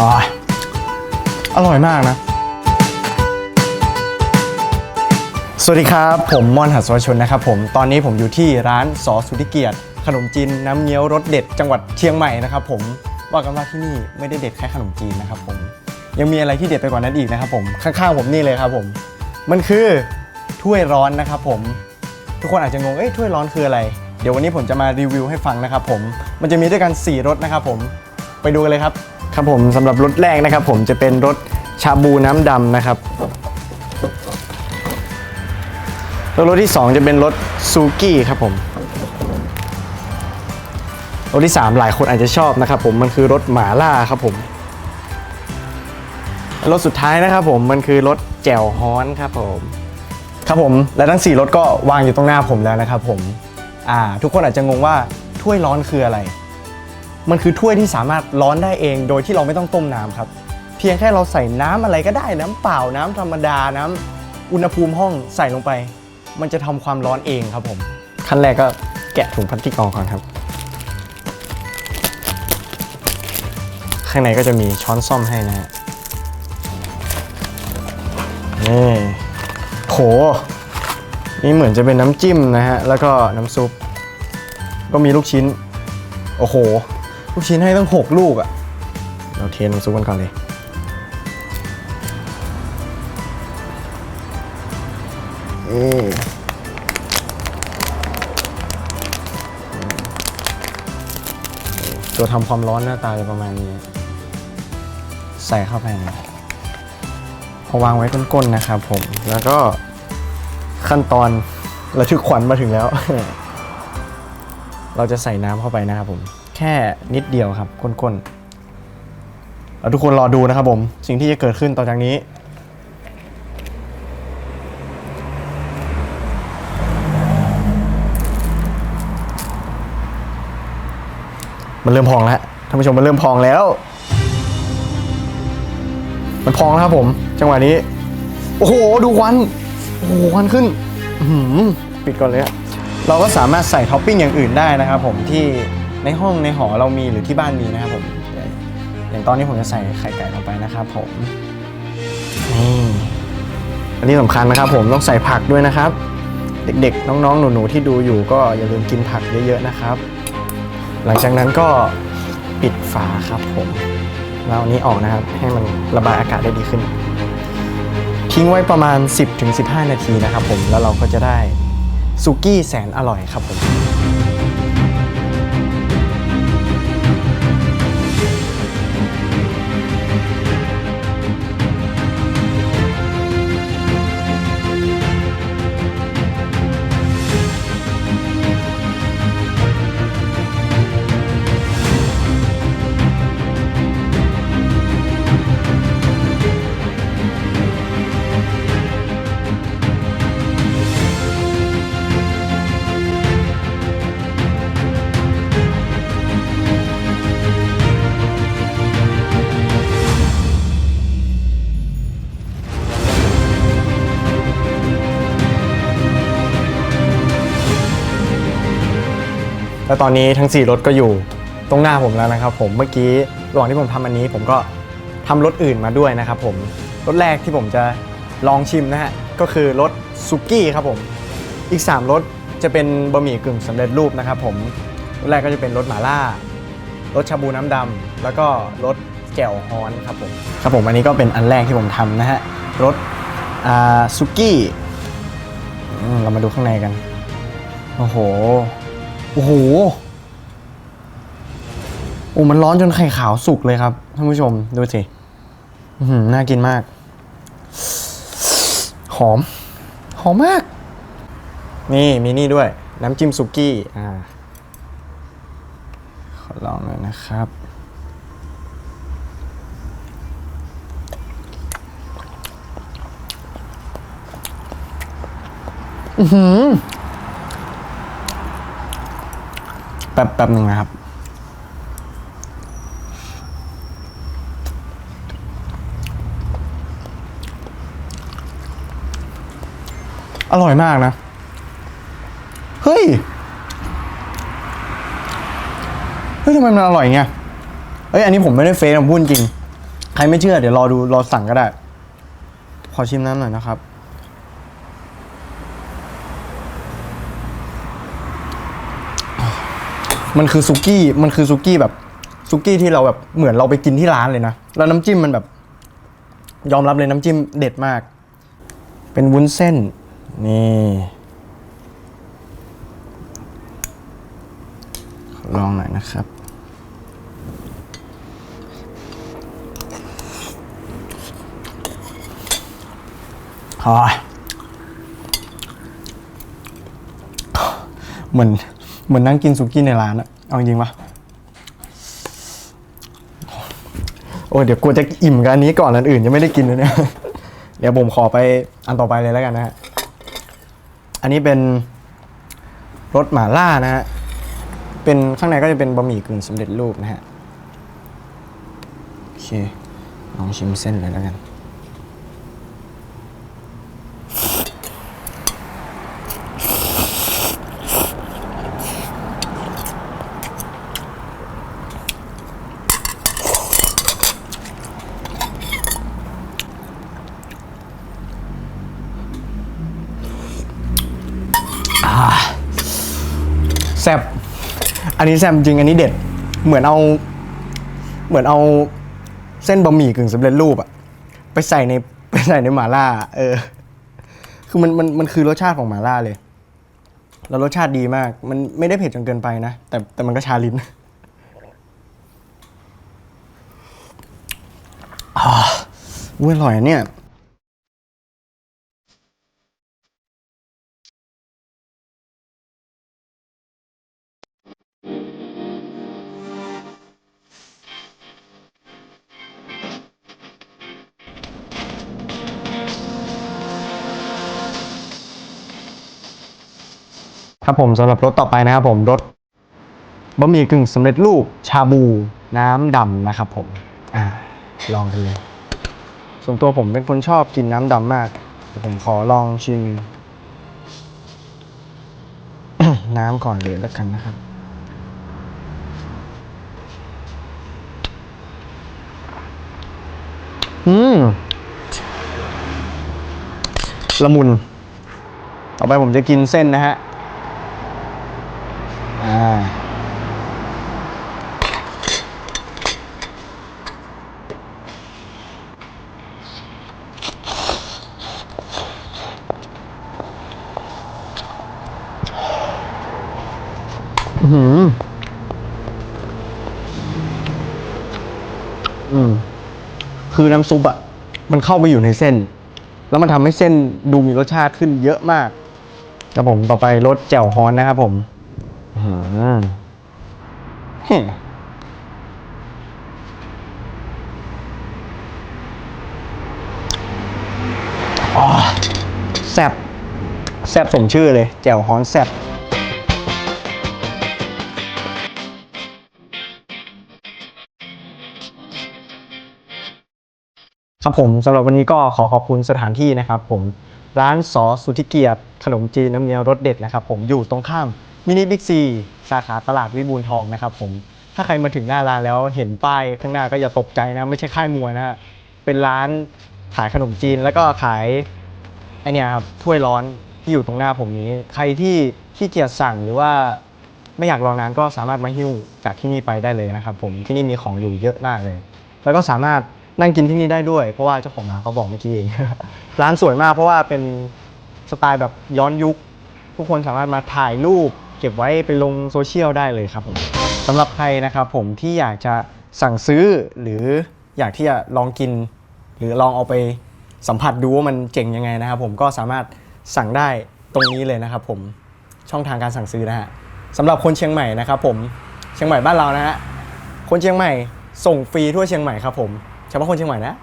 อร่อยมากนะ สวัสดีครับ ผมมอนหัสวชนนะครับผม ตอนนี้ผมอยู่ที่ร้านสอสุธิเกียรติ ขนมจีนน้ำเงี้ยวรสเด็ดจังหวัดเชียงใหม่นะครับผม ว่ากันว่าที่นี่ไม่ได้เด็ดแค่ขนมจีนนะครับผม ยังมีอะไรที่เด็ดไปกว่านั้นอีกนะครับผม ข้างๆผมนี่เลยครับผม มันคือถ้วยร้อนนะครับผม ทุกคนอาจจะงง เอ้ยถ้วยร้อนคืออะไร เดี๋ยววันนี้ผมจะมารีวิวให้ฟังนะครับผม มันจะมีด้วยกัน 4รสนะครับผม ไปดูกันเลยครับ ครับผมสำหรับรสแรกนะครับ ผมจะเป็นรสชาบูน้ำดำนะครับแล้วรสที่ 2 จะเป็นรสซูกี้ครับผมรสที่ 3 หลายคนอาจจะชอบนะครับผมมันคือรสหมาล่าครับผมรสสุดท้ายนะครับผมมันคือรสแจ่วฮ้อนครับผมครับผมและทั้ง 4รสก็วางอยู่ตรงหน้าผมแล้วนะครับผมอ่าทุกคนอาจจะงงว่าถ้วยร้อนคืออะไร มันคือถ้วยที่สามารถร้อนได้เอง โดยที่เราไม่ต้องต้มน้ำครับ เพียงแค่เราใส่น้ำอะไรก็ได้น้ำเปล่าน้ำธรรมดาน้ำอุณหภูมิห้องใส่ลงไป มันจะทำความร้อนเองครับผมขั้นแรกก็แกะถุงพลาสติกออกก่อนครับ ข้างในก็จะมีช้อนซ่อมให้นะฮะนี่โหนี่เหมือนจะเป็นน้ำจิ้มนะฮะ แล้วก็น้ำซุป ก็มีลูกชิ้น โอ้โห ลูกชิ้นให้ตั้ง6ลูกอะ่ะ เราเทน้ำซุปกันก่อนเลย เอตัวทำความร้อนหน้าตาจะประมาณนี้ ใส่เข้าไปนะพอวางไว้ก้นๆนะครับผม แล้วก็ขั้นตอนระทึกขวัญมาถึงแล้ว เราจะใส่น้ำเข้าไปนะครับผม แค่นิดเดียวครับก้นๆแล้วทุกคนรอดูนะครับผม สิ่งที่จะเกิดขึ้นต่อจากนี้ มันเริ่มพองแล้วท่านผู้ชมมันเริ่มพองแล้ว มันพองแล้วครับผม จังหวะนี้ โอ้โห ดูควัน โอ้โหควันขึ้นปิดก่อนเลยเราก็สามารถใส่ท็อปปิ้งอย่างอื่นได้นะครับผมที่ ในห้องในหอเรามีหรือที่บ้านมีนะครับผมอย่างตอนนี้ผมจะใส่ไข่ไก่ลงไปนะครับผมนี่อันนี้สำคัญนะครับผมต้องใส่ผักด้วยนะครับ เด็กๆ น้องๆ หนูๆที่ดูอยู่ก็อย่าลืมกินผักเยอะๆนะครับ หลังจากนั้นก็ปิดฝาครับผมแล้วอันนี้ออกนะครับ ให้มันระบายอากาศได้ดีขึ้น ทิ้งไว้ประมาณ 10-15 นาทีนะครับผมแล้วเราก็จะได้ซุกี้แสนอร่อยครับผม แล้วตอนนี้ทั้ง 4 รถก็อยู่ตรงหน้าผมแล้วนะครับ ผมเมื่อกี้ระหว่างที่ผมทำอันนี้ ผมก็ทำรถอื่นมาด้วยนะครับผมรถแรกที่ผมจะลองชิมนะฮะก็คือรสซุกี้ครับผมอีก 3รสจะเป็นบะหมี่กึ่งสำเร็จรูปนะครับผมรสแรกก็จะเป็นรสหม่าล่ารสชาบูน้ำดำแล้วก็รสแจ่วฮอนครับผมครับผมอันนี้ก็เป็นอันแรกที่ผมทำนะฮะรสซุกี้เรามาดูข้างในกัน โอ้โห อ้โหโอ้มันร้อนจนไข่ขาวสุกเลยครับท่านผู้ชมดูสิหือน่ากินมาก หอม หอมมาก นี่มีนี่ด้วย น้ำจิ้มสุกี้ อ่า ขอลองเลยนะครับ อือหือ แป๊บแป๊บหนึ่งนะครับ อร่อยมากนะ เฮ้ย เฮ้ยทำไมมันอร่อยเงี้ยเฮ้ยอันนี้ผมไม่ได้เฟซผมพูดจริง ใครไม่เชื่อเดี๋ยวรอดูรอสั่งก็ได้ ขอชิมน้ำหน่อยนะครับ มันคือซุกี้มันคือซุกี้แบบซุกี้ที่เราแบบเหมือนเราไปกินที่ร้านเลยนะแล้วน้ำจิ้มมันแบบ ยอมรับเลยน้ำจิ้มเด็ดมาก เป็นวุ้นเส้น นี่ ลองหน่อยนะครับอ๋อเหมือน เหมือนนั่งกินสุกี้ในร้านอะเอาจริงปะโอ้เดี๋ยวกลัวจะอิ่มกับอันนี้ก่อนอันอื่นยังไม่ได้กินเลยเนี่ย เดี๋ยวผมขอไปอันต่อไปเลยแล้วกันนะฮะ อันนี้เป็นรสหม่าล่านะฮะ เป็นข้างในก็จะเป็นบะหมี่กึ่งสำเร็จรูปนะฮะ โอเคลองชิมเส้นเลยแล้วกัน ซบอันนี้แซบจริงอันนี้เด็ด เหมือนเอา เหมือนเอาเส้นบะหมี่กึ่งสำเร็จรูปอะไปใส่ในไปใส่ในหม่าล่า เออ คือมันมันมันคือรสชาติของหม่าล่าเลย แล้วรสชาติดีมาก มันไม่ได้เผ็ดจนเกินไปนะ แต่แต่มันก็ชาลิ้นอ่าอุ้ยอร่อยเนี่ย ครับผมสำหรับรสต่อไปนะครับผมรสบะหมี่กึ่งสำเร็จรูปชาบูน้ำดำนะครับผมอ่าลองกันเลย ส่วนตัวผมเป็นคนชอบกินน้ำดำมากเดี๋ยวผมขอลองชิมน้ำก่อนเลยแล้วกันนะครับ อืมละมุน ต่อไปผมจะกินเส้นนะฮะ อ่าอือหืออืม คือน้ำซุปอะมันเข้าไปอยู่ในเส้น แล้วมันทำให้เส้นดูมีรสชาติขึ้นเยอะมากครับผมต่อไปรสแจ่วฮอนนะครับผม อื้อหือเฮ้อ๋อแซ่บแซ่บสมชื่อเลย แจ่วฮอนแซ่บครับผมสำหรับวันนี้ก็ขอขอบคุณสถานที่นะครับผมร้านสอสุทธิเกียรติขนมจีนน้ำเงี้ยวรสเด็ดนะครับผมอยู่ตรงข้าม มินิบิ๊กซีสาขาตลาดวิบูลทองนะครับผม ถ้าใครมาถึงหน้าร้านแล้วเห็นป้ายข้างหน้าก็อย่าตกใจนะ ไม่ใช่ค่ายมวยนะฮะเป็นร้านขายขนมจีนแล้วก็ขายไอเนี่ยครับถ้วยร้อนที่อยู่ตรงหน้าผมนี้ ใครที่ขี้เกียจสั่งหรือว่าไม่อยากรอนานก็สามารถมาหิ้วจากที่นี่ไปได้เลยนะครับผมที่นี่มีของอยู่เยอะมากเลย แล้วก็สามารถนั่งกินที่นี่ได้ด้วย เพราะว่าเจ้าของร้านเขาบอกเมื่อกี้เอง ร้านสวยมากเพราะว่าเป็นสไตล์แบบย้อนยุค ทุกคนสามารถมาถ่ายรูป เก็บไว้ไปลงโซเชียลได้เลยครับผมสำหรับใครนะครับผมที่อยากจะสั่งซื้อหรืออยากที่จะลองกิน หรือลองเอาไปสัมผัสดูว่ามันเจ๋งยังไงนะครับผมก็สามารถสั่งได้ตรงนี้เลยนะครับผมช่องทางการสั่งซื้อนะฮะสำหรับคนเชียงใหม่นะครับผมเชียงใหม่บ้านเรานะฮะคนเชียงใหม่ส่งฟรีทั่วเชียงใหม่ครับผมเฉพาะคนเชียงใหม่นะ